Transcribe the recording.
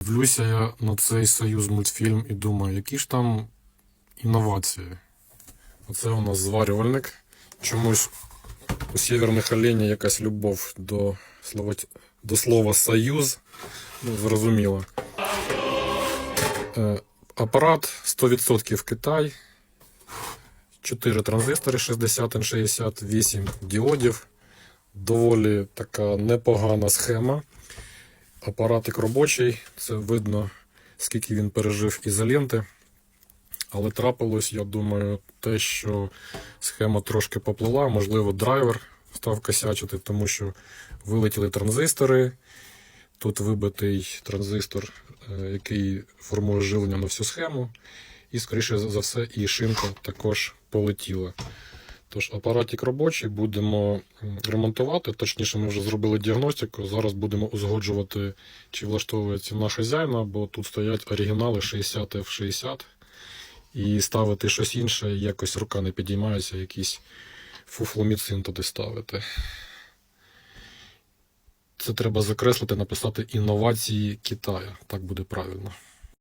Дивлюся я на цей союз мультфільм і думаю, які ж там інновації. Оце у нас зварювальник. Чомусь у сєвєрних оленів якась любов до слова, до слова союз. Ну, зрозуміло. Е, апарат 100% Китай. 4 транзистори 60 N60, 8 діодів. Доволі така непогана схема. Апаратик робочий, це видно, скільки він пережив ізоленти. Але трапилось, я думаю, те, що схема трошки поплила, можливо, драйвер став косячити, тому що вилетіли транзистори. Тут вибитий транзистор, е, який формує живлення на всю схему. І, скоріше за все, і шинка також полетіла. Тож апаратик робочий, будемо ремонтувати. Точніше, ми вже зробили діагностику. Зараз будемо узгоджувати, чи влаштовує ціна хазяїна, бо тут стоять оригінали 60 f 60 І ставити щось інше, якось рука не підіймається, якийсь фуфломіцин туди ставити. Це треба закреслити, написати інновації Китаю. Так буде правильно.